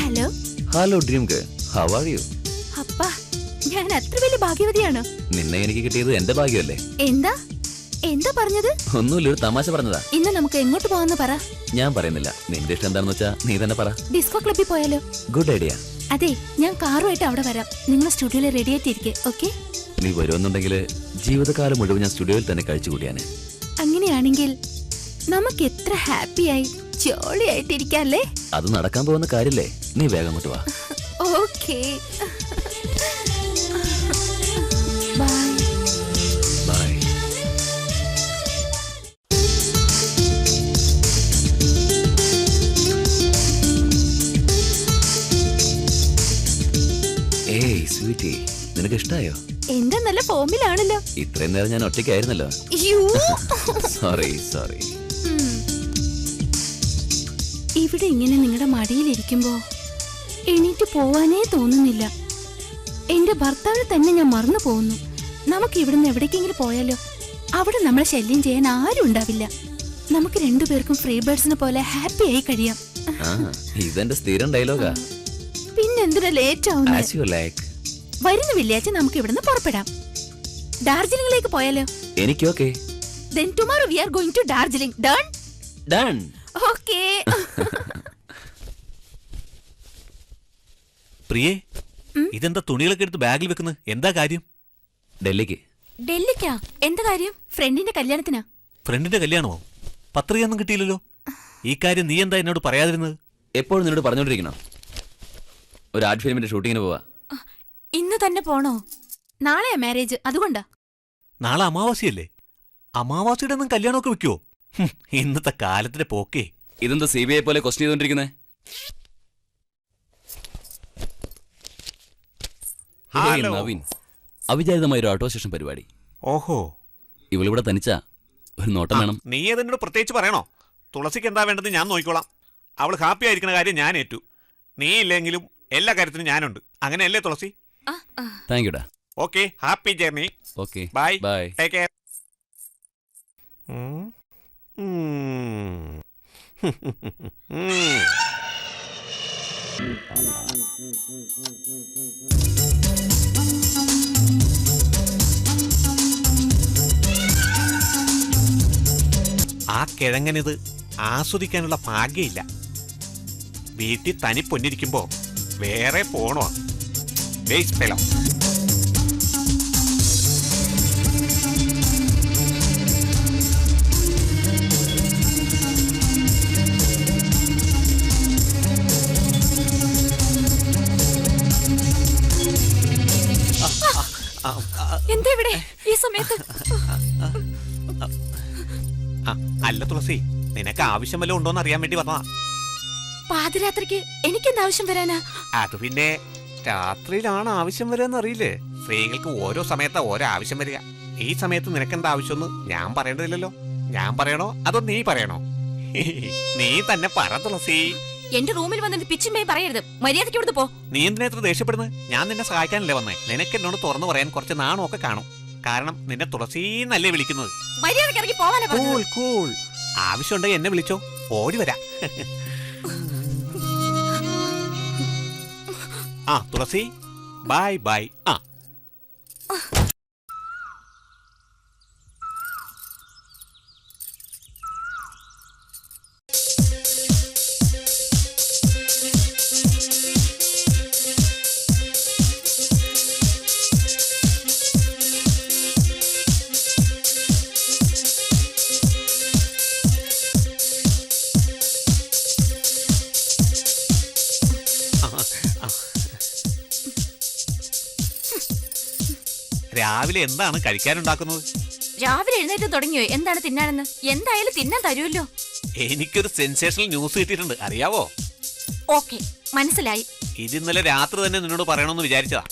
Hello hello dream girl how are you അപ്പാ ഞാൻ അത്ര വലിയ ഭാഗ്യവതിയാണ്. നിന്നെ എനിക്ക് കിട്ടിയത് എന്റെ ഭാഗ്യമല്ലേ? എന്താ? എന്താ പറഞ്ഞത്? ഒന്നുമില്ല ഒരു തമാശ പറഞ്ഞതാ. ഇന്ന് നമുക്ക് എങ്ങോട്ട് പോവാന്ന് പറ. ഞാൻ പറയുന്നില്ല. നിന്റെ ഇഷ്ടം എന്താണെന്ന് വെച്ചാ നീ തന്നെ പറ. ഡിസ്കോ ക്ലബ്ബിൽ പോയാലോ? ഗുഡ് ഐഡിയ അതെ ഞാൻ കാറുമായിട്ട് അവിടെ വരാം. നിങ്ങൾ സ്റ്റുഡിയോയിൽ റെഡി ആയിട്ടിരിക്കെ ഓക്കെ? നീ വരുമെന്നുണ്ടെങ്കിൽ ജീവിതകാലം മുഴുവൻ ഞാൻ സ്റ്റുഡിയോയിൽ തന്നെ കഴിച്ചു കൂട്ടിയാനെ അങ്ങനെയാണെങ്കിൽ നമുക്ക് എത്ര ഹാപ്പിയായി ജോളി ആയിട്ടിരിക്കല്ലേ അത് നടക്കാൻ പോകുന്ന കാര്യല്ലേ? നീ വേഗം അങ്ങോട്ട് വാ. ഓക്കേ. സ്വീറ്റി നിനക്ക് ഇഷ്ടായോ? എന്താ നല്ല ഫോമിലാണല്ലോ. ഇത്രയും നേരം ഞാൻ ഒറ്റയ്ക്കായിരുന്നല്ലോ. Sorry sorry. ഇവിടെ ഇങ്ങനെ നിങ്ങളുടെ മടിയിലിരിക്കുമ്പോ എണീറ്റ് പോവാനേ തോന്നുന്നില്ല. എന്റെ ഭർത്താവിനെ തന്നെ ഞാൻ മറന്നു പോകുന്നു. നമുക്ക് ഇവിടുന്ന് എവിടേക്കെങ്കിലും പോയാലോ? അവിടെ നമ്മളെ ശല്യം ചെയ്യാൻ ആരും ഉണ്ടാവില്ല. നമുക്ക് രണ്ടുപേർക്കും ഫ്രീ ബേർഡ്സിനെ പോലെ ഹാപ്പി ആയി കഴിയാം. ഇതെന്റെ സ്ഥിരം ഡയലോഗാ പിന്നെന്തിനാ ലേറ്റ് വരുന്ന വെള്ളിയാഴ്ച നമുക്ക് ഇവിടുന്ന് പുറപ്പെടാം. ഡാർജിലിംഗിലേക്ക് പോയാലോ? എനിക്ക് okay then tomorrow we are going to Darjeeling done done okay. പ്രിയേ ഇതെന്താ തുണികളൊക്കെ എടുത്ത് ബാഗിൽ വെക്കുന്നത്? എന്താ കാര്യം? ഡൽഹിക്ക്. ഡൽഹിക്കാ? എന്താ കാര്യം? ഫ്രണ്ടിന്റെ കല്യാണത്തിനാ? ഫ്രണ്ടിന്റെ കല്യാണമോ? പത്രികയൊന്നും കിട്ടിയില്ലല്ലോ. ഈ കാര്യം നീ എന്താ എന്നോട് പറയാതിരുന്നത്? എപ്പോഴും നിന്നോട് പറഞ്ഞോണ്ടിരിക്കണം? ഒരു ആർട്ട് ഫിലിമിന്റെ ഷൂട്ടിങ്ങിന് പോവാ. ഇന്ന് തന്നെ പോണോ? നാളെയാ മാരേജ് അതുകൊണ്ടാ. നാളെ അമാവാസിയല്ലേ? അമാവാസിയുടെ ഒന്നും കല്യാണമൊക്കെ വെക്കുവോ? ഇന്നത്തെ കാലത്തിന്റെ പോക്കേ. ഇതെന്താ സി ബി ഐ പോലെ ക്വസ്റ്റ്യൻ ചെയ്തോണ്ടിരിക്കുന്നേ? ഹലോ. നവീൻ അവിചാരിതമായ ഒരു ഓട്ടോ സ്റ്റേഷൻ പരിപാടി. ഓഹോ. ഇവളിവിടെ തനിച്ചാ ഒരു നോട്ടം വേണം. നീ അതിനോട് പ്രത്യേകിച്ച് പറയണോ? തുളസിക്ക് എന്താ വേണ്ടത് ഞാൻ നോക്കിക്കോളാം. അവൾ ഹാപ്പി ആയിരിക്കുന്ന കാര്യം ഞാൻ ഏറ്റു. നീ ഇല്ലെങ്കിലും എല്ലാ കാര്യത്തിനും ഞാനുണ്ട്. അങ്ങനെയല്ലേ Tulasi? Thank യുടാ okay happy journey okay bye bye take care ആ കിഴങ്ങനിത് ആസ്വദിക്കാനുള്ള ഭാഗ്യമില്ല. വീട്ടിൽ തനി പൊന്നിരിക്കുമ്പോ വേറെ പോണോ? വേസ്റ്റ് ഫെലോ ഇവിടെ ഈ സമയത്ത്. അല്ല തുളസി നിനക്ക് ആവശ്യം വല്ലതും ഉണ്ടോന്ന് അറിയാൻ വേണ്ടി വന്നാ പാതിരാത്രിക്ക് എനിക്കെന്ത് ആവശ്യം വരാനാ? അത് പിന്നെ രാത്രിയിലാണ് ആവശ്യം വരാന്ന് അറിയില്ലേ? സ്ത്രീകൾക്ക് ഓരോ സമയത്താ ഓരോ ആവശ്യം വരിക. ഈ സമയത്ത് നിനക്കെന്താ ആവശ്യമെന്ന് ഞാൻ പറയേണ്ടതില്ലല്ലോ. ഞാൻ പറയണോ അതോ നീ പറയണോ? നീ തന്നെ പറ തുളസി. എന്റെ റൂമിൽ വന്നിട്ട് പിച്ചുമേ പറയരുത്. മര്യാദയ്ക്ക് ഇവിടുന്ന് പോ. നീ എന്തിനാ ഇത്ര ദേഷ്യപ്പെടുന്നത് ഞാൻ നിന്നെ സഹായിക്കാനല്ലേ വന്നേ. നിനക്ക് എന്നോട് തുറന്നു പറയാൻ കുറച്ച് നാണമൊക്കെ കാണും. കാരണം നിന്നെ തുളസീന്നല്ലേ വിളിക്കുന്നത്. മര്യാദയ്ക്ക് ഇറങ്ങി പോവാനാ കൂൾ പറഞ്ഞത് കൂൾ. ആവശ്യമുണ്ടെങ്കിൽ എന്നെ വിളിച്ചോ. ഓടി വരാ. ആ തുളസി. Bye bye. ആ. രാവിലെ എന്താണ് കഴിക്കാനുണ്ടാക്കുന്നത്? രാവിലെ എഴുന്നേറ്റ് തുടങ്ങിയോ? എന്താണ് തിന്നാനെന്ന്? എന്തായാലും തിന്നാൻ തരുമല്ലോ. എനിക്കൊരു സെൻസേഷണൽ ന്യൂസ് കിട്ടിയിട്ടുണ്ട്. അറിയാവോ? ഓക്കെ മനസ്സിലായി. ഇത് ഇന്നലെ രാത്രി തന്നെ നിന്നോട് പറയണമെന്ന് വിചാരിച്ചതാ.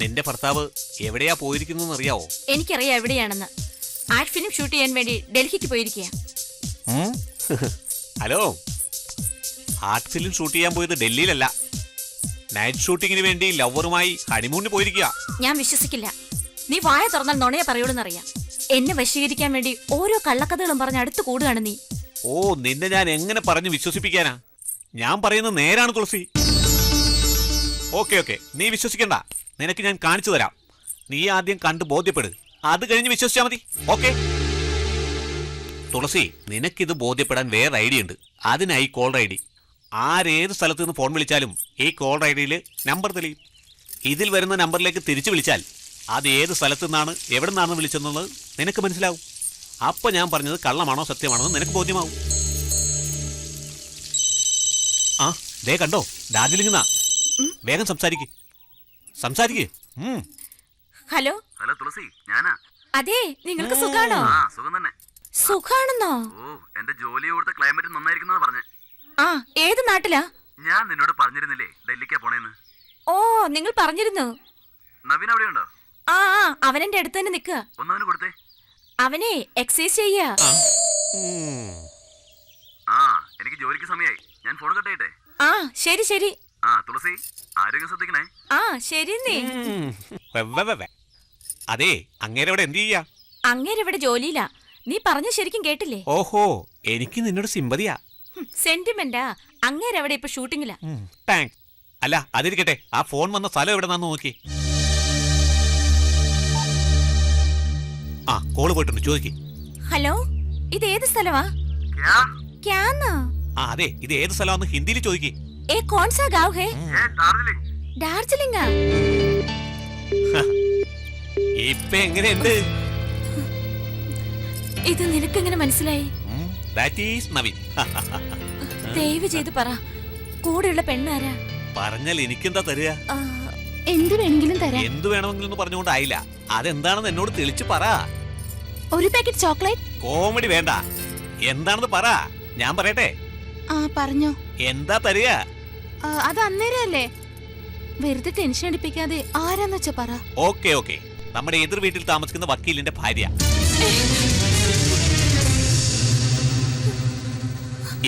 നിന്റെ ഭർത്താവ് എവിടെയാ പോയിരിക്കുന്നതെന്ന് അറിയാവോ എനിക്കറിയാം എവിടെയാണെന്ന്. ആർട്ട് ഫിലിം ഷൂട്ട് ചെയ്യാൻ വേണ്ടി ഡൽഹിക്ക് പോയിരിക്കുക ഹലോ? ആർട്ട് ഫിലിം ഷൂട്ട് ചെയ്യാൻ പോയത് ഡൽഹിയിലല്ല. നൈറ്റ് ഷൂട്ടിങ്ങിന് വേണ്ടി ലവറുമായി ഹണിമൂണിന് പോയിരിക്കുക ഞാൻ വിശ്വസിക്കില്ല. നീ വായ തുറന്നാൽ നുണയെ പറയുള്ളൂന്നറിയാം. എന്നെ വശീകരിക്കാൻ വേണ്ടി ഓരോ കള്ളക്കഥകളും പറഞ്ഞ് അടുത്ത് കൂടുകയാണ് നീ. ഓ നിന്നെ ഞാൻ എങ്ങനെ പറഞ്ഞു വിശ്വസിപ്പിക്കാനാ? ഞാൻ പറയുന്നത് നേരാണ് തുളസി. Okay okay. നീ വിശ്വസിക്കണ്ട. നിനക്ക് ഞാൻ കാണിച്ചു തരാം. നീ ആദ്യം കണ്ട് ബോധ്യപ്പെട്. അത് കഴിഞ്ഞ് വിശ്വസിച്ചാൽ മതി. ഓക്കെ. തുളസി നിനക്കിത് ബോധ്യപ്പെടാൻ വേറെ ഐഡിയ ഉണ്ട്. അതിനായി കോൾ ഐ ഡി. ആരേത് സ്ഥലത്ത് നിന്ന് ഫോൺ വിളിച്ചാലും ഈ കോൾ ഐ ഡിയിൽ നമ്പർ തെളിയും. ഇതിൽ വരുന്ന നമ്പറിലേക്ക് തിരിച്ചു വിളിച്ചാൽ അത് ഏത് സ്ഥലത്തു നിന്നാണ് എവിടെ നിന്നാണ് വിളിച്ചതെന്നത് നിനക്ക് മനസ്സിലാവും. അപ്പൊ ഞാൻ പറഞ്ഞത് കള്ളമാണോ സത്യമാണോ നിനക്ക് ബോധ്യമാവും. ആ ദേ കണ്ടോ ഡാർജിലിംഗ് നിന്നാ വേഗം സംസാരിക്ക്. സംസാരിക്ക്. ഹലോ. ഹലോ തുളസി ഞാനാ. അതെ നിങ്ങൾക്ക് സുഖാണോ? ആ സുഖം തന്നെ. സുഖാണെന്നോ? ഓ എന്റെ ജോലി കൊടുത്ത ക്ലൈമറ്റ് നന്നായിരിക്കുന്ന പറഞ്ഞേ. ആ ഏത് നാട്ടിലാ? ഞാൻ നിന്നോട് പറഞ്ഞിരുന്നില്ലേ ഡൽഹിക്കാ പോണേന്ന്. ഓ നിങ്ങൾ പറഞ്ഞിരുന്നു. നവീൻ അവിടെ ഉണ്ടോ ആ ആ എന്റെ അടുത്ത് തന്നെ നിക്കുക ഒന്നവന് കൊടുത്തേ. അവനെ എക്സസൈസ് ചെയ്യാ. ആ. എനിക്ക് ജോലിക്ക് സമയമായി ഞാൻ ഫോൺ കട്ടേട്ടെ ആ ശരി ശരി. ആ തുളസി ആരോഗ്യം ശ്രദ്ധിക്കണേ. ആ ശരി നീ. ഉം. വെ, വെ, വെ, വെ. അതെ അങ്ങേരെ എന്ത് ചെയ്യാ? ജോലിയില്ല നീ പറഞ്ഞു ശരിക്കും കേട്ടില്ലേ? ഓഹോ എനിക്ക് നിന്നോട് സിമ്പതിയാ. സെന്റിമെന്റാ അങ്ങേരവിടെ ഇപ്പൊ ഷൂട്ടിങ്ങിലാ താങ്ക്സ് അല്ല അതിരിക്കട്ടെ. ആ ഫോൺ വന്ന സ്ഥലം എവിടെ നോക്കി. ആ കോൾ പോയിട്ടുണ്ട് ചോദിക്ക്. ഹലോ ഇത് ഏത് സ്ഥലമാ ക്യാ? ക്യാന്നോ? ആ അതെ ഇത് ഏത് സ്ഥലമാന്ന് ഹിന്ദിയിൽ ചോദിക്ക്. ഏ കോൺസാ ഗാവ് ഹേ? ഡാർജിലിംഗ്. ഡാർജിലിംഗാ? ഇപ്പൊ എങ്ങനെയുണ്ട്? ഇത് നിനക്കെങ്ങനെ മനസ്സിലായി? That is Naveen. ദയവ് ചെയ്ത് പറ കൂടെയുള്ള പെണ്ണാരാ? പറഞ്ഞാൽ എനിക്കെന്താ തരിക എന്ത് വേണമെങ്കിലും തരാം. എന്ത് വേണമെങ്കിലും പറഞ്ഞുകൊണ്ടായില്ല അതെന്താണെന്ന് എന്നോട് തെളിച്ച് പറ. ഒരു പാക്കറ്റ് ചോക്ലേറ്റ്? കോമഡി വേണ്ട. എന്താണെന്ന് പറ. ഞാൻ പറയട്ടെ. ആ പറഞ്ഞോ. എന്താ തരിക? ആ, അത് അന്നേരം അല്ലേ വെറുതെ ടെൻഷൻ അടിപ്പിക്കാതെ ആരാന്ന് വെച്ചാ പറ. Okay okay. നമ്മുടെ എതിർ വീട്ടിൽ താമസിക്കുന്ന വക്കീലിന്റെ ഭാര്യ.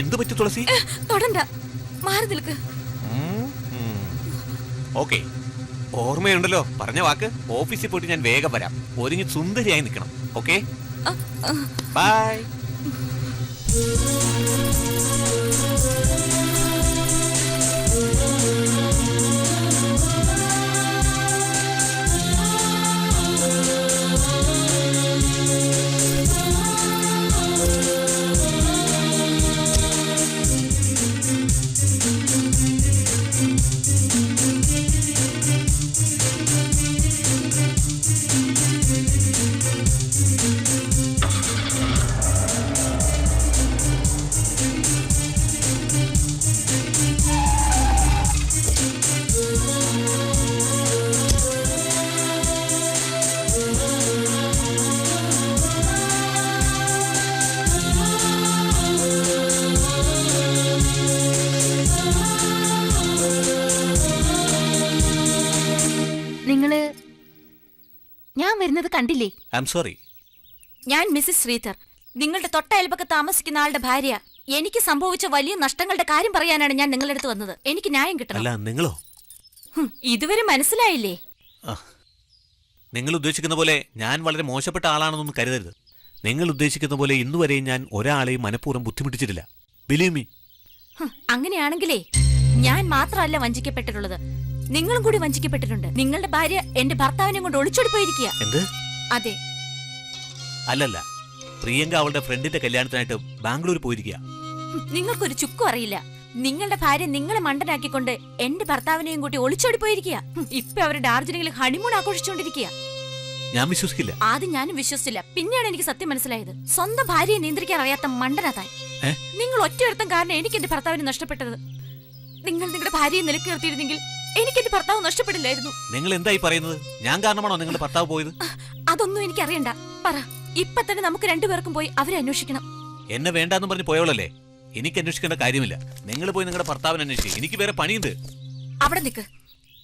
എന്തു പറ്റി തുളസി? തൊടണ്ട. മാറി നിൽക്ക്. ഓക്കെ. ഓർമ്മയുണ്ടല്ലോ. പറഞ്ഞ വാക്ക് ഓഫീസിൽ പോയിട്ട് ഞാൻ വേഗം വരാം. ഒരുങ്ങി സുന്ദരിയായി നിൽക്കണം. ഓക്കെ? ബൈ വരുന്നത് കണ്ടില്ലേ? സോറി ഞാൻ മിസ്സിസ് ശ്രീധർ. നിങ്ങളുടെ തൊട്ടയൽപൊക്കെ താമസിക്കുന്ന ആളുടെ ഭാര്യ എനിക്ക് സംഭവിച്ച വലിയ നഷ്ടങ്ങളുടെ കാര്യം പറയാനാണ് ഞാൻ നിങ്ങളുടെ അടുത്ത് വന്നത്. എനിക്ക് ന്യായം കിട്ടണം. അല്ല നിങ്ങളോ? ഹും, ഇതുവരെ മനസ്സിലായില്ലേ? നിങ്ങൾ ഉദ്ദേശിക്കുന്ന പോലെ ഞാൻ വളരെ മോശപ്പെട്ട ആളാണെന്നൊന്നും കരുതരുത്. നിങ്ങൾ ഉദ്ദേശിക്കുന്ന പോലെ ഇന്നുവരെയും ഞാൻ ഒരാളെയും മനഃപൂർവം ബുദ്ധിമുട്ടിച്ചിട്ടില്ല. ബിലീവ് മീ ഹും, അങ്ങനെയാണെങ്കിലേ ഞാൻ മാത്രമല്ല വഞ്ചിക്കപ്പെട്ടിട്ടുള്ളത്. നിങ്ങളും കൂടി വഞ്ചിക്കപ്പെട്ടിട്ടുണ്ട്. നിങ്ങളുടെ ഭാര്യ എന്റെ ഭർത്താവിനെ കൊണ്ട് ഒളിച്ചോടി പോയിരിക്കുക എന്ത്? അതെ. അല്ലല്ല. പ്രിയങ്ക അവളുടെ ഫ്രണ്ടിന്റെ കല്യാണത്തിനായിട്ട് ബാംഗ്ലൂർ പോയിരിക്കുക നിങ്ങൾക്കൊരു ചുക്കും അറിയില്ല. നിങ്ങളുടെ ഭാര്യ നിങ്ങളെ മണ്ടനാക്കിക്കൊണ്ട് എന്റെ ഭർത്താവിനെയും കൂട്ടി ഒളിച്ചോടി പോയിരിക്കുക ഇപ്പൊ അവർ ഡാർജിലിംഗിൽ ഹണിമൂൺ ആഘോഷിച്ചുകൊണ്ടിരിക്കുക ഞാൻ വിശ്വസിക്കില്ല. ആദ്യം ഞാനും വിശ്വസിച്ചില്ല. പിന്നെയാണ് എനിക്ക് സത്യം മനസ്സിലായത്. സ്വന്തം ഭാര്യയെ നിയന്ത്രിക്കാൻ അറിയാത്ത മണ്ടനാതായി. നിങ്ങൾ ഒറ്റ കാരണം എനിക്ക് എന്റെ ഭർത്താവിനെ നഷ്ടപ്പെട്ടത്. നിങ്ങൾ നിങ്ങളുടെ ഭാര്യയെ നിലയ്ക്ക് നിർത്തിയിരുന്നെങ്കിൽ എനിക്ക് എന്റെ ഭർത്താവ് നഷ്ടപ്പെടില്ലായിരുന്നു. നിങ്ങൾ എന്തായി പറയുന്നത്? ഞാൻ കാരണമാണോ നിങ്ങളുടെ ഭർത്താവ് പോയത്? അതൊന്നും എനിക്ക് അറിയണ്ട പറ ഇപ്പൊ തന്നെ നമുക്ക് രണ്ടുപേർക്കും പോയി അവരെ അന്വേഷിക്കണം. എന്നെ വേണ്ടെന്ന് പറഞ്ഞ് പോയവളല്ലേ എനിക്ക് അന്വേഷിക്കേണ്ട കാര്യമില്ല. നിങ്ങൾ പോയി നിങ്ങളുടെ ഭർത്താവിനെ അന്വേഷിക്കും. എനിക്ക് വേറെ പണിയുണ്ട്. അവിടെ നിൽക്ക്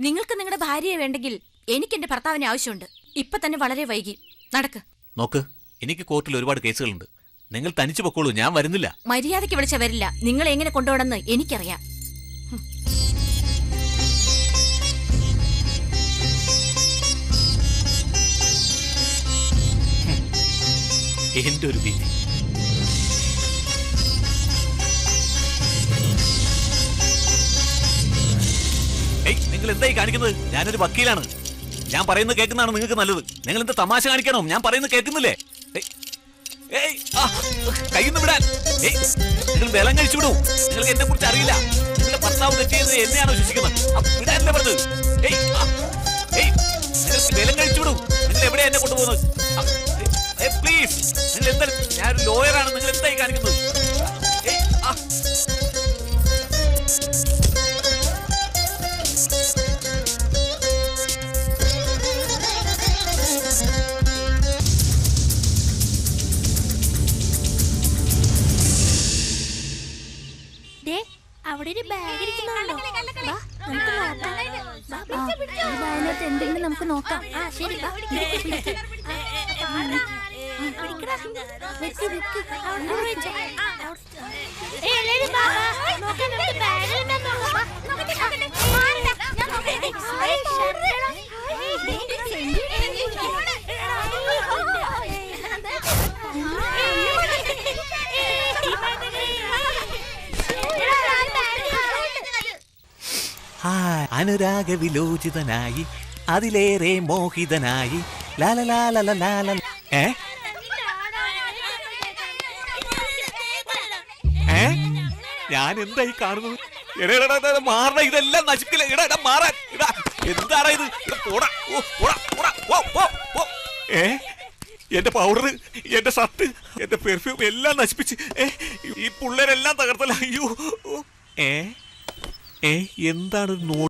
നിങ്ങൾക്ക് നിങ്ങളുടെ ഭാര്യയെ വേണ്ടെങ്കിൽ എനിക്ക് എന്റെ ഭർത്താവിനെ ആവശ്യമുണ്ട്. ഇപ്പൊ തന്നെ വളരെ വൈകി. നടക്ക്. നോക്ക് എനിക്ക് കോർട്ടിൽ ഒരുപാട് കേസുകളുണ്ട്. നിങ്ങൾ തനിച്ചു പൊക്കോളൂ ഞാൻ വരുന്നില്ല. മര്യാദയ്ക്ക് വിളിച്ച വരില്ല. നിങ്ങൾ എങ്ങനെ കൊണ്ടുപോകണമെന്ന് എനിക്കറിയാം. എന്റെ ഒരു വിധി. നിങ്ങൾ എന്തായി കാണിക്കുന്നത്? ഞാനൊരു വക്കീലാണ്. ഞാൻ പറയുന്നത് കേൾക്കുന്നതാണ് നിങ്ങൾക്ക് നല്ലത്. നിങ്ങൾ എന്താ തമാശ കാണിക്കണോ? ഞാൻ പറയുന്നത് കേൾക്കുന്നില്ലേ? കയ്യിന്ന് വിടാൻ. നിങ്ങൾ ബലം കഴിച്ചു വിടൂ. നിങ്ങൾക്ക് എന്നെ കുറിച്ച് അറിയില്ല. നിങ്ങളുടെ ഭർത്താവ് തെറ്റിയത് എന്നെയാണ് വിശ്വസിക്കുന്നത്. എന്നെ പറഞ്ഞത്. ഏയ് ഏയ് നിങ്ങൾക്ക് കഴിച്ചു വിടൂ. നിങ്ങൾ എവിടെയാണ് എന്നെ കൊണ്ടുപോകുന്നത്? പ്ലീസ് നിങ്ങൾ എന്താ ഞാനൊരു ലോയറാണ് നിങ്ങൾ എന്തായി കാണിക്കുന്നത്? ദേ, അവിടെ ഒരു ബാഗ് ഇരിക്കുന്നുണ്ടോ? നമുക്ക് നോക്കാം. എന്തെങ്കിലും നമുക്ക് നോക്കാം. ആ ശരി അനുരാഗ വിലോചിതനായി അതിലേറെ മോഹിതനായി. ലാലലാലലാല ഏ ഏ? ഞാൻ എന്തായി കാണുന്നത്? മാറണ ഇതെല്ലാം നശിപ്പിക്കില്ല ഇട ഇട മാറാൻ ഇടാ എന്താണ് ഇത്? ഏ? എന്റെ പൗഡർ എന്റെ ഷർട്ട് എന്റെ പെർഫ്യൂം എല്ലാം നശിപ്പിച്ച് ഏ? ഈ പിള്ളേരെല്ലാം തകർത്തല്ല. അയ്യോ ഏ? ഏ എന്താണ് നോ